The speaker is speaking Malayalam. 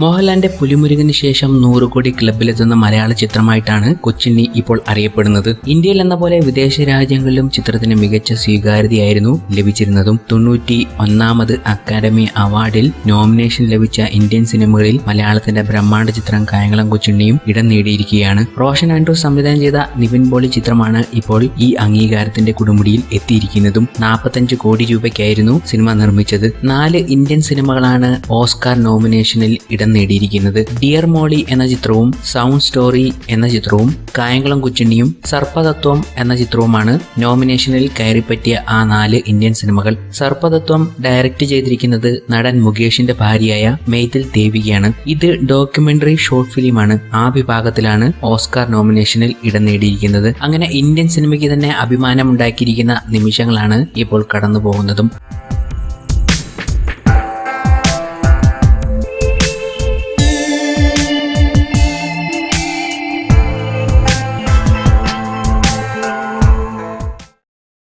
മോഹൻലാലിന്റെ പുലിമുരുകന് ശേഷം നൂറ് കോടി ക്ലബിലെത്തുന്ന മലയാള ചിത്രമായിട്ടാണ് കൊച്ചിണ്ണി ഇപ്പോൾ അറിയപ്പെടുന്നത്. ഇന്ത്യയിൽ എന്ന പോലെ വിദേശ രാജ്യങ്ങളിലും ചിത്രത്തിന് മികച്ച സ്വീകാര്യതയായിരുന്നു ലഭിച്ചിരുന്നതും. തൊണ്ണൂറ്റി ഒന്നാമത് അക്കാദമി അവാർഡിൽ നോമിനേഷൻ ലഭിച്ച ഇന്ത്യൻ സിനിമകളിൽ മലയാളത്തിന്റെ ബ്രഹ്മാണ്ഡ ചിത്രം കായംകുളം കൊച്ചിണ്ണിയും ഇടം നേടിയിരിക്കുകയാണ്. റോഷൻ ആൻഡ്രൂസ് സംവിധാനം ചെയ്ത നിവിൻ പോളി ചിത്രമാണ് ഇപ്പോൾ ഈ അംഗീകാരത്തിന്റെ കൊടുമുടിയിൽ എത്തിയിരിക്കുന്നതും. നാൽപ്പത്തഞ്ച് കോടി രൂപയ്ക്കായിരുന്നു സിനിമ നിർമ്മിച്ചത്. നാല് ഇന്ത്യൻ സിനിമകളാണ് ഓസ്കാർ നോമിനേഷനിൽ നേടിയിരിക്കുന്നത് ഡിയർ മോളി എന്ന ചിത്രവും സൗണ്ട് സ്റ്റോറി എന്ന ചിത്രവും കായംകുളം കുച്ചണ്ണിയും സർപ്പതത്വം എന്ന ചിത്രവുമാണ് നോമിനേഷനിൽ കയറിപ്പറ്റിയ ആ നാല് ഇന്ത്യൻ സിനിമകൾ സർപ്പതത്വം ഡയറക്റ്റ് ചെയ്തിരിക്കുന്നത് നടൻ മുകേഷിന്റെ ഭാര്യയായ മെയ്തിൽ ദേവികയാണ്. ഇത് ഡോക്യുമെന്ററി ഷോർട്ട് ഫിലിമാണ് ആ വിഭാഗത്തിലാണ് ഓസ്കാർ നോമിനേഷനിൽ ഇടം നേടിയിരിക്കുന്നത്. അങ്ങനെ ഇന്ത്യൻ സിനിമയ്ക്ക് തന്നെ അഭിമാനമുണ്ടാക്കിയിരിക്കുന്ന നിമിഷങ്ങളാണ് ഇപ്പോൾ കടന്നു പോകുന്നതും